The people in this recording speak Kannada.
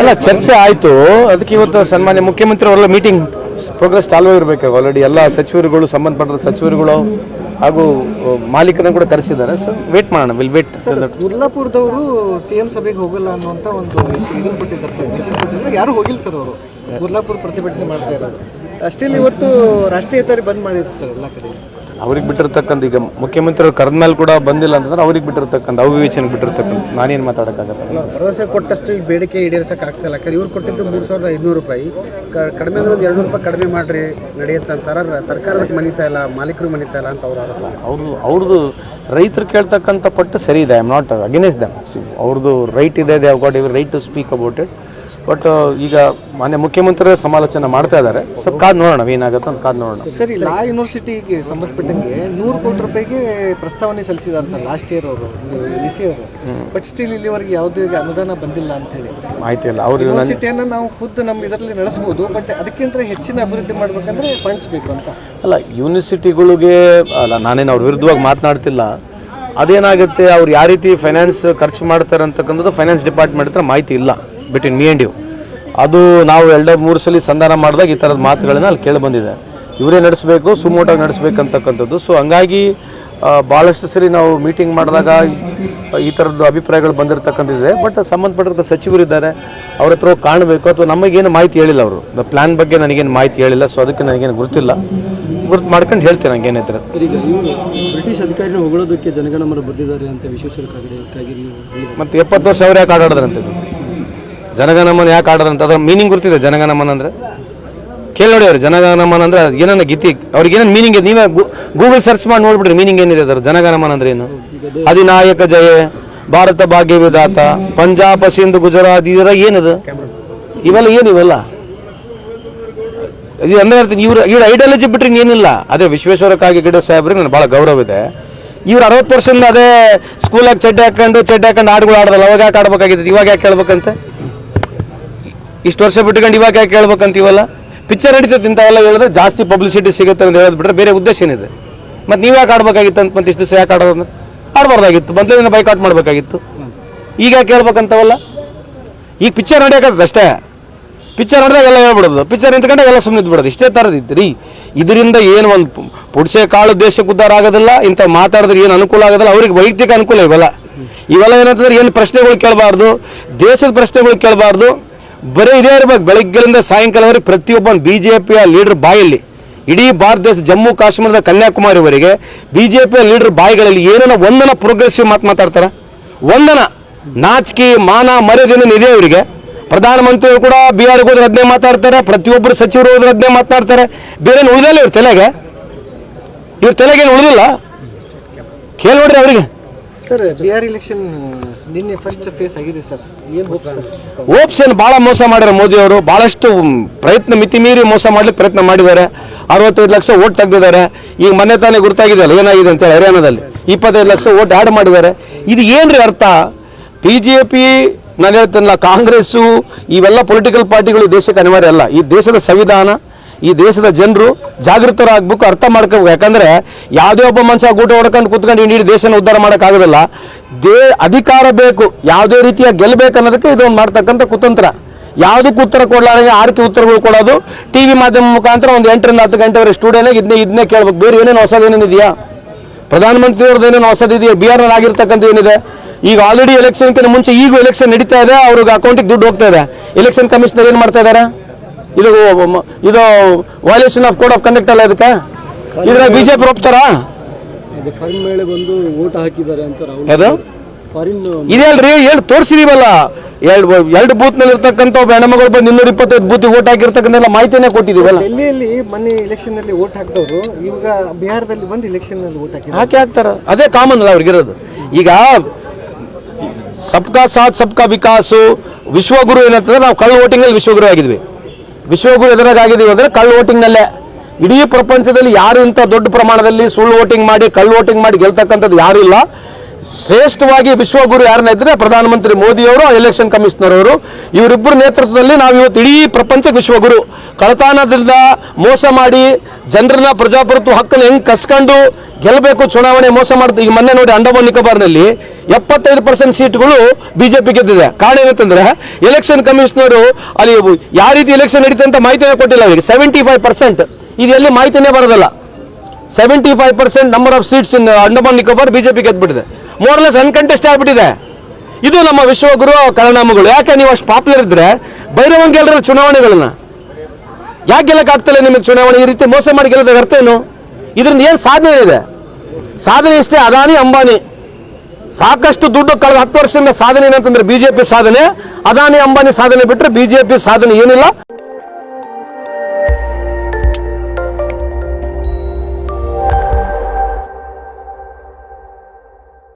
ಅಲ್ಲ ಚರ್ಚೆ ಆಯಿತು. ಅದಕ್ಕೆ ಇವತ್ತು ಸನ್ಮಾನ್ಯ ಮುಖ್ಯಮಂತ್ರಿ ಅವರೆಲ್ಲ ಮೀಟಿಂಗ್ ಪ್ರೋಗ್ರೆಸ್ ಚಾಲೂ ಇರಬೇಕು ಆಲ್ರೆಡಿ ಎಲ್ಲ ಸಚಿವರುಗಳು ಸಂಬಂಧಪಟ್ಟ ಸಚಿವರುಗಳು ಹಾಗೂ ಮಾಲೀಕರನ್ನು ಕೂಡ ಕರೆಸಿದ್ದಾರೆ. ಸೊ ವೇಟ್ ಮಾಡೋಣ. ವಿಲ್ ವೇಟ್ ಕುರ್ಲಾಪುರದವರು ಸಿಎಂ ಸಭೆಗೆ ಹೋಗಲ್ಲ ಅನ್ನುವಂತ ಒಂದು ಇದನ್ನ ಯಾರು ಹೋಗಿಲ್ಲ ಸರ್ ಅವರು. ಮುಲ್ಲಾಪುರ ಪ್ರತಿಭಟನೆ ಮಾಡ್ತಾ ಇರೋದು ಅಷ್ಟೇ ಇವತ್ತು ರಾಷ್ಟ್ರೀಯ ಹೆದ್ದಾರಿ ಬಂದ್ ಮಾಡಿರ್ತಾರೆ ಸರ್ ಎಲ್ಲ ಕಡೆ. ಅವ್ರಿಗೆ ಬಿಟ್ಟಿರ್ತಕ್ಕಂಥ ಈಗ ಮುಖ್ಯಮಂತ್ರಿ ಕರೆದ ಮೇಲೆ ಕೂಡ ಬಂದಿಲ್ಲ ಅಂತಂದ್ರೆ ಅವ್ರಿಗೆ ಬಿಟ್ಟಿರ್ತಕ್ಕಂಥ ಅವಿವೇಚನೆಗೆ ಬಿಟ್ಟಿರ್ತಕ್ಕಂಥ ನಾನೇನು ಮಾತಾಡೋಕ್ಕಾಗಲ್ಲ. ಭರವಸೆ ಕೊಟ್ಟಷ್ಟು ಈಗ ಬೇಡಿಕೆ ಈಡೇರಿಸಕ್ಕೆ ಆಗ್ತಿಲ್ಲ ಯಾಕಂದ್ರೆ ಇವ್ರು ಕೊಟ್ಟಿದ್ದು ಮೂರು ಸಾವಿರದ ಐದುನೂರು ರೂಪಾಯಿ. ಕಡಿಮೆ ಅಂದ್ರೆ ಒಂದು ಎರಡು ರೂಪಾಯಿ ಕಡಿಮೆ ಮಾಡ್ರಿ ನಡೆಯುತ್ತೆ ಅಂತಾರ ಸರ್ಕಾರಕ್ಕೆ ಮನಿತಾ ಇಲ್ಲ ಮಾಲೀಕರು ಮನಿತಾ ಇಲ್ಲ ಅಂತ ಅವ್ರು ಅವರು ಅವ್ರದ್ದು ರೈತರು ಕೇಳ್ತಕ್ಕಂಥ ಪಟ್ಟು ಸರಿ ಇದೆ I am not against them ಅವ್ರದ್ದು ರೈಟ್ ಇದೆ ದೇ ಗಾಟ್ ಇವ್ರ right to speak about it but ಈಗ ಮಾನ್ಯ ಮುಖ್ಯಮಂತ್ರಿ ಸಮಾಲೋಚನೆ ಮಾಡ್ತಾ ಇದ್ದಾರೆ. ಸ್ವಲ್ಪ ಕಾದ್ ನೋಡೋಣ ಏನಾಗುತ್ತೆ ಅಂತ ಕಾದ್ ನೋಡೋಣ. ಸರಿ ಲಾ ಯೂನಿವರ್ಸಿಟಿಗೆ ಸಂಬಂಧಪಟ್ಟಂಗೆ ನೂರು ಕೋಟಿ ರೂಪಾಯಿಗೆ ಪ್ರಸ್ತಾವನೆ ಸಲ್ಲಿಸಿದ್ದಾರೆ ಸರ್ ಲಾಸ್ಟ್ ಇಯರ್ ಅವರು ಅವರು. ಬಟ್ ಸ್ಟಿಲ್ ಇಲ್ಲಿವರೆಗೆ ಯಾವುದೇ ಅನುದಾನ ಬಂದಿಲ್ಲ ಅಂತ ಹೇಳಿ. ಮಾಹಿತಿ ಇಲ್ಲ ಅವರು ಯೂನಿವರ್ಸಿಟಿಯನ್ನು ನಾವು ಖುದ್ದು ನಮ್ಮ ಇದರಲ್ಲಿ ನಡೆಸಬಹುದು ಬಟ್ ಅದಕ್ಕಿಂತ ಹೆಚ್ಚಿನ ಅಭಿವೃದ್ಧಿ ಮಾಡ್ಬೇಕಂದ್ರೆ ಫಂಡ್ಸ್ ಬೇಕು ಅಂತ. ಅಲ್ಲ ಯೂನಿವರ್ಸಿಟಿಗಳಿಗೆ ಅಲ್ಲ ನಾನೇನು ಅವ್ರ ವಿರುದ್ಧವಾಗಿ ಮಾತನಾಡ್ತಿಲ್ಲ. ಅದೇನಾಗುತ್ತೆ ಅವ್ರು ಯಾವ ರೀತಿ ಫೈನಾನ್ಸ್ ಖರ್ಚು ಮಾಡ್ತಾರೆ ಅಂತಕ್ಕಂಥದ್ದು ಫೈನಾನ್ಸ್ ಡಿಪಾರ್ಟ್ಮೆಂಟ್ ಹತ್ರ ಮಾಹಿತಿ ಇಲ್ಲ. Between me and you. ಅದು ನಾವು ಎರಡು ಮೂರು ಸಲ ಸಂಧಾನ ಮಾಡಿದಾಗ ಈ ಥರದ ಮಾತುಗಳನ್ನ ಅಲ್ಲಿ ಕೇಳಿ ಬಂದಿದೆ. ಇವರೇ ನಡೆಸಬೇಕು ಸುಮೋಟಾಗಿ ನಡೆಸಬೇಕಂತಕ್ಕಂಥದ್ದು ಸೊ ಹಂಗಾಗಿ ಭಾಳಷ್ಟು ಸರಿ ನಾವು ಮೀಟಿಂಗ್ ಮಾಡಿದಾಗ ಈ ಥರದ್ದು ಅಭಿಪ್ರಾಯಗಳು ಬಂದಿರತಕ್ಕಂಥದ್ದಿದೆ. ಬಟ್ ಸಂಬಂಧಪಟ್ಟಿರೋ ಸಚಿವರಿದ್ದಾರೆ ಅವ್ರ ಹತ್ರ ಹೋಗಿ ಕಾಣಬೇಕು. ಅಥವಾ ನಮಗೇನು ಮಾಹಿತಿ ಹೇಳಿಲ್ಲ ಅವರು. ದ ಪ್ಲ್ಯಾನ್ ಬಗ್ಗೆ ನನಗೇನು ಮಾಹಿತಿ ಹೇಳಿಲ್ಲ. ಸೊ ಅದಕ್ಕೆ ನನಗೇನು ಗೊತ್ತಿಲ್ಲ ಗುರುತು ಮಾಡ್ಕೊಂಡು ಹೇಳ್ತೀನಿ ಈಗ ಇವರು ಬ್ರಿಟಿಷ್ ಅಧಿಕಾರಿನ ಹೊಗಳೋದಕ್ಕೆ ಜನಗಣಮನ ಬರ್ತಿದ್ದಾರೆ ಅಂತ ವಿಶ್ವೇಶ್ವರ ಮತ್ತೆ ಮತ್ತು ಎಪ್ಪತ್ತು ವರ್ಷ ಅವ್ರು ಯಾಕೆ ಜನಗಣಮನ ಯಾಕೆ ಆಡೋದಂತ ಅದ್ರ ಮೀನಿಂಗ್ ಗೊತ್ತಿದೆ ಜನಗಣಮನ ಅಂದ್ರೆ? ಕೇಳಿ ನೋಡಿ ಅವ್ರು ಜನಗಣಮನ ಅಂದ್ರೆ ಅದು ಏನನ್ನ ಗೀತಿ, ಅವ್ರಿಗೆ ಮೀನಿಂಗ್ ಇದೆ? ನೀವೇ ಗೂಗಲ್ ಸರ್ಚ್ ಮಾಡಿ ನೋಡ್ಬಿಡ್ರಿ ಮೀನಿಂಗ್ ಏನಿದೆ ಅದರ ಜನಗಣಮನ ಅಂದ್ರೆ ಏನು? ಅಧಿನಾಯಕ ಜಯ, ಭಾರತ ಭಾಗ್ಯ ವಿಧಾತ, ಪಂಜಾಬ್, ಸಿಂಧ್, ಗುಜರಾತ್ ಇದರ ಏನದು? ಇವೆಲ್ಲ ಏನು ಇವೆಲ್ಲ? ಇದು ಅಂದ್ರೆ ಇವ್ರ ಇವ್ರ ಐಡಿಯಾಲಜಿ ಬಿಟ್ಟರೆ ಏನಿಲ್ಲ. ಅದೇ ವಿಶ್ವೇಶ್ವರ ಗಿಡ ಸಾಹೇಬ್ರಿಗೆ ನನಗೆ ಭಾಳ ಗೌರವ ಇದೆ. ಇವ್ರು ಅರವತ್ತು ವರ್ಷದಿಂದ ಅದೇ ಸ್ಕೂಲಾಗಿ ಚಡ್ಡಿ ಹಾಕೊಂಡು ಚಡ್ಡಿ ಹಾಕೊಂಡು ಹಾಡುಗಳು ಆಡೋದಲ್ಲ, ಅವಾಗ ಯಾಕೆ ಆಡ್ಬೇಕಾಗಿತ್ತು? ಇವಾಗ ಯಾಕೆ ಕೇಳ್ಬೇಕಂತೆ ಇಷ್ಟು ವರ್ಷ ಬಿಟ್ಕೊಂಡು ಇವಾಗ ಯಾಕೆ ಹೇಳ್ಬೇಕಂತೀವಲ್ಲ ಪಿಕ್ಚರ್ ನಡೀತೈತೆ ಇಂಥವೆಲ್ಲ ಹೇಳಿದ್ರೆ ಜಾಸ್ತಿ ಪಬ್ಲಿಸಿಟಿ ಸಿಗುತ್ತೆ ಅಂತ ಹೇಳೋದು ಬಿಟ್ರೆ ಬೇರೆ ಉದ್ದೇಶ ಏನಿದೆ? ಮತ್ತು ನೀವು ಯಾಕೆ ಆಡ್ಬೇಕಾಗಿತ್ತು ಅಂತ ಮತ್ತೆ ಇಷ್ಟು ದಿವಸ ಯಾಕೆ ಆಡೋದು ಆಡಬಾರ್ದಾಗಿತ್ತು. ಬೈಕ್ ಬೈಕಾಟ್ ಮಾಡಬೇಕಾಗಿತ್ತು. ಈಗ ಯಾಕೆ ಹೇಳ್ಬೇಕಂತವಲ್ಲ? ಈಗ ಪಿಕ್ಚರ್ ನಡೆಯಕತ್ತದ ಅಷ್ಟೇ. ಪಿಕ್ಚರ್ ನೋಡಿದಾಗ ಎಲ್ಲ ಹೇಳ್ಬಿಡೋದು. ಪಿಕ್ಚರ್ ನಿಂತ್ಕೊಂಡಾಗ ಎಲ್ಲ ಸುಮ್ಮನೆ ಇದ್ಬಿಡೋದು. ಇಷ್ಟೇ ಥರದ್ದು ಇತ್ತು. ರೀ, ಇದರಿಂದ ಏನು ಒಂದು ಪುಡ್ಸೆ ಕಾಳು ದೇಶಕ್ಕೆ ಉದ್ದಾರ ಆಗೋದಿಲ್ಲ, ಇಂಥ ಮಾತಾಡಿದ್ರೆ ಏನು ಅನುಕೂಲ ಆಗೋದಿಲ್ಲ, ಅವ್ರಿಗೆ ವೈಯಕ್ತಿಕ ಅನುಕೂಲ ಇವೆಲ್ಲ. ಇವೆಲ್ಲ ಏನಂತಂದ್ರೆ ಏನು ಪ್ರಶ್ನೆಗಳು ಕೇಳಬಾರ್ದು, ದೇಶದ ಪ್ರಶ್ನೆಗಳು ಕೇಳಬಾರ್ದು. ಬರೀ ಇದೇ ಇರ್ಬೇಕು. ಬೆಳಗ್ಗೆಯಿಂದ ಸಾಯಂಕಾಲವರೆಗೆ ಪ್ರತಿಯೊಬ್ಬ ಬಿ ಜೆ ಪಿಯ ಲೀಡರ್ ಬಾಯಲ್ಲಿ, ಇಡೀ ಭಾರತ ದೇಶ, ಜಮ್ಮು ಕಾಶ್ಮೀರದ ಕನ್ಯಾಕುಮಾರಿವರೆಗೆ ಬಿ ಜೆ ಪಿಯ ಲೀಡರ್ ಬಾಯಿಗಳಲ್ಲಿ ಏನನ್ನ ಒಂದನ ಪ್ರೋಗ್ರೆಸಿವ್ ಮಾತು ಮಾತಾಡ್ತಾರ? ಒಂದನ. ನಾಚಿಕೆ, ಮಾನ ಮರ್ಯಾದೆನ ಇದೆ ಅವರಿಗೆ. ಪ್ರಧಾನಮಂತ್ರಿಗಳು ಕೂಡ ಬಿಹಾರ್ಗೆ ಹೋದ್ರೆ ಅದನ್ನೇ ಮಾತಾಡ್ತಾರೆ, ಪ್ರತಿಯೊಬ್ಬರು ಸಚಿವರು ಹೋದ್ರೆ ಅದನ್ನೇ ಮಾತನಾಡ್ತಾರೆ ಬೇರೆ ಉಳಿದಲ್ಲ ಇವ್ರ ತಲೆಗೆ? ಇವ್ರ ತಲೆಗೆ ಏನು ಉಳಿದಿಲ್ಲ? ಕೇಳಿ ನೋಡ್ರಿ ಅವರಿಗೆ. Sir Bihar election first phase ಆಗಿದೆ ಸರ್ ಏನು ಹೋಪ್ ಸರ್ ಬಹಳ ಭಾಳ ಮೋಸ ಮಾಡ್ಯಾರ ಮೋದಿ ಅವರು, ಭಾಳಷ್ಟು ಪ್ರಯತ್ನ ಮಿತಿ ಮೀರಿ ಮೋಸ ಮಾಡ್ಲಿಕ್ಕೆ ಪ್ರಯತ್ನ ಮಾಡಿದ್ದಾರೆ. ಅರವತ್ತೈದು ಲಕ್ಷ ಓಟ್ ತೆಗೆದಿದ್ದಾರೆ. ಈಗ ಮೊನ್ನೆ ತಾನೇ ಗುರ್ತಾಗಿದೆ ಅಲ್ಲ ಏನಾಗಿದೆ ಅಂತೇಳಿ ಹರಿಯಾಣದಲ್ಲಿ. ಇಪ್ಪತ್ತೈದು ಲಕ್ಷ ಓಟ್ ಆ್ಯಡ್ ಮಾಡಿದ್ದಾರೆ. ಇದು ಏನ್ರಿ ಅರ್ಥ? ಬಿ ಜೆ ಪಿ ನಾನು ಹೇಳ್ತೀನಲ್ಲ ಕಾಂಗ್ರೆಸ್ಸು, ಇವೆಲ್ಲ ಪೊಲಿಟಿಕಲ್ ಪಾರ್ಟಿಗಳು ದೇಶಕ್ಕೆ ಅನಿವಾರ್ಯ ಅಲ್ಲ. ಈ ದೇಶದ ಸಂವಿಧಾನ ಈ ದೇಶದ ಜನರು ಜಾಗೃತರಾಗಬೇಕು, ಅರ್ಥ ಮಾಡ್ಕೋಬೇಕು. ಯಾಕಂದ್ರೆ ಯಾವುದೇ ಒಬ್ಬ ಮನುಷ್ಯ ಗೂಟ ಹೊಡ್ಕೊಂಡು ಕೂತ್ಕೊಂಡು ಇಡೀ ದೇಶನ ಉದ್ಧಾರ ಮಾಡೋಕ್ಕಾಗೋದಿಲ್ಲ ದೇ, ಅಧಿಕಾರ ಬೇಕು, ಯಾವುದೇ ರೀತಿಯ ಗೆಲ್ಲಬೇಕು ಅನ್ನೋದಕ್ಕೆ ಇದೊಂದು ಮಾಡ್ತಕ್ಕಂಥ ಕುತಂತ್ರ. ಯಾವುದಕ್ಕೂ ಉತ್ತರ ಕೊಡಲಾರಂಗೆ ಆರ್ಕೆ ಉತ್ತರಗಳು ಕೊಡೋದು? ಟಿ ವಿ ಮಾಧ್ಯಮ ಮುಖಾಂತರ ಒಂದು ಎಂಟರಿಂದ ಹತ್ತು ಗಂಟೆವರೆ ಸ್ಟುಡಿಯೋನಾಗ ಇದನ್ನೇ ಇದನ್ನೇ ಕೇಳ್ಬೇಕು. ಬೇರೆ ಏನೇನು ಹೊಸದು ಇದೆಯಾ? ಪ್ರಧಾನಮಂತ್ರಿ ಏನೋ ಏನೇನು ಹೊಸದಿದೆಯಾ ಬಿಹಾರ್ನಲ್ಲಿ ಆಗಿರ್ತಕ್ಕಂಥ ಏನಿದೆ? ಈಗ ಆಲ್ರೆಡಿ ಎಲೆಕ್ಷನ್ಕಿಂತ ಮುಂಚೆ ಈಗೂ ಎಲೆಕ್ಷನ್ ನಡೀತಾ ಇದೆ, ಅವ್ರಿಗೆ ಅಕೌಂಟಿಗೆ ದುಡ್ಡು ಹೋಗ್ತಾ ಇದೆ. ಎಲೆಕ್ಷನ್ ಕಮಿಷನರ್ ಏನು ಮಾಡ್ತಾ ಇದ್ದಾರೆ? ಇದು ಇದು violation of code of conduct ಅಲ್ಲ ಇದಕ್ಕೆ? ಇದ್ರ ಬಿಜೆಪಿ ಒಪ್ತಾರ ಓಟ್ ಫಾರಿನ್ ಇದೆಯಲ್ರಿ ಹೇಳಿ ತೋರಿಸಿದೀವಲ್ಲ. ಎರಡು ಎರಡು ಬೂತ್ನಲ್ಲಿ ಇರ್ತಕ್ಕಂಥ ಒಬ್ಬ ಹೆಣ್ಮಗಳು ಬಂದು ಇನ್ನೂರ ಇಪ್ಪತ್ತೈದು ಬೂತ್ ಓಟ್ ಹಾಕಿರ್ತಕ್ಕಂಥ ಮಾಹಿತಿನೇ ಕೊಟ್ಟಿದ್ದೀವಲ್ಲ ಡೆಲ್ಲಿಯಲ್ಲಿ ಮೊನ್ನೆ ಇಲೆಕ್ಷನ್ನಲ್ಲಿ ವೋಟ್ ಹಾಕಿದವರು ಇವಾಗ ಬಿಹಾರದಲ್ಲಿ ಬಂದು ಇಲೆಕ್ಷನ್ನಲ್ಲಿ ವೋಟ್ ಹಾಕಿದ್ರು ಹಾಕಿ ಹಾಕ್ತಾರ? ಅದೇ ಕಾಮನ್ ಅಲ್ಲ ಅವ್ರಿಗಿರೋದು ಈಗ ಸಬ್ಕಾ ಸಾಥ್ ಸಬ್ಕಾ ವಿಕಾಸು ವಿಶ್ವಗುರು ಏನಂತಂದ್ರೆ ನಾವು ಕಳ್ಳ ವೋಟಿಂಗಲ್ಲಿ ವಿಶ್ವಗುರು ಆಗಿದ್ವಿ. ವಿಶ್ವಗುರು ಎದುರಾಗಿದ್ದೀವಿ ಅಂದರೆ ಕಳ್ಳ ವೋಟಿಂಗ್ನಲ್ಲೇ. ಇಡೀ ಪ್ರಪಂಚದಲ್ಲಿ ಯಾರು ಇಂಥ ದೊಡ್ಡ ಪ್ರಮಾಣದಲ್ಲಿ ಸುಳ್ಳು ವೋಟಿಂಗ್ ಮಾಡಿ, ಕಳ್ಳ ವೋಟಿಂಗ್ ಮಾಡಿ ಗೆಲ್ತಕ್ಕಂಥದ್ದು ಯಾರು ಇಲ್ಲ. ಶ್ರೇಷ್ಠವಾಗಿ ವಿಶ್ವಗುರು ಯಾರನ್ನ ಇದ್ರೆ ಪ್ರಧಾನಮಂತ್ರಿ ಮೋದಿಯವರು ಎಲೆಕ್ಷನ್ ಕಮಿಷನರ್ ಅವರು. ಇವರಿಬ್ಬರ ನೇತೃತ್ವದಲ್ಲಿ ನಾವು ಇವತ್ತು ಇಡೀ ಪ್ರಪಂಚಕ್ಕೆ ವಿಶ್ವಗುರು. ಕಳತಾನದಿಂದ ಮೋಸ ಮಾಡಿ, ಜನರನ್ನ ಪ್ರಜಾಪ್ರಭುತ್ವ ಹಕ್ಕನ್ನು ಹೆಂಗೆ ಕಸ್ಕೊಂಡು ಗೆಲ್ಲಬೇಕು, ಚುನಾವಣೆ ಮೋಸ ಮಾಡುತ್ತೆ ಈಗ ಮೊನ್ನೆ ನೋಡಿ ಅಂಡಮಾನ್ ನಿಕೋಬಾರ್ನಲ್ಲಿ ಎಪ್ಪತ್ತೈದು ಪರ್ಸೆಂಟ್ ಸೀಟ್ಗಳು ಬಿಜೆಪಿ ಗೆದ್ದಿದೆ. ಕಾರಣ ಏನಂತಂದ್ರೆ ಎಲೆಕ್ಷನ್ ಕಮಿಷನರು ಅಲ್ಲಿ ಯಾವ ರೀತಿ ಎಲೆಕ್ಷನ್ ನಡೀತದೆ ಅಂತ ಮಾಹಿತಿನೇ ಕೊಟ್ಟಿಲ್ಲ ಅವರಿಗೆ. ಸೆವೆಂಟಿ ಫೈವ್ ಪರ್ಸೆಂಟ್ ಇದು ಎಲ್ಲಿ ಮಾಹಿತಿನೇ ಬರೋದಿಲ್ಲ. Seventy five percent number of seats in Andaman Nicobar BJP ಗೆದ್ಬಿಟ್ಟಿದೆ. More or less ಅನ್ಕಂಟೆಸ್ಟ್ ಆಗ್ಬಿಟ್ಟಿದೆ. ಇದು ನಮ್ಮ ವಿಶ್ವಗುರು ಕರಣಾಮಗಳು ಯಾಕೆ ನೀವು ಅಷ್ಟು ಪಾಪ್ಯುಲರ್ ಇದ್ರೆ ಬೈರವಂಗೆ ಚುನಾವಣೆಗಳನ್ನ. ಯಾಕೆ ಗೆಲ್ಲಕ್ಕಾಗ್ತಲ್ಲ ನಿಮಗೆ ಚುನಾವಣೆ? ಈ ರೀತಿ ಮೋಸ ಮಾಡಿ ಗೆಲ್ಲದ ಅರ್ಥ ಏನು? ಇದರಿಂದ ಏನು ಸಾಧನೆ ಇದೆ? ಸಾಧನೆ ಇಷ್ಟೇ ಅದಾನಿ, ಅಂಬಾನಿ. ಸಾಕಷ್ಟು ದುಡ್ಡು ಕಳೆದ ಹತ್ತು ವರ್ಷದಿಂದ ಸಾಧನೆ ಏನಂತಂದ್ರೆ ಬಿಜೆಪಿ ಸಾಧನೆ, ಅದಾನಿ, ಅಂಬಾನಿ ಸಾಧನೆ ಬಿಟ್ಟರೆ ಬಿಜೆಪಿ ಸಾಧನೆ ಏನಿಲ್ಲ.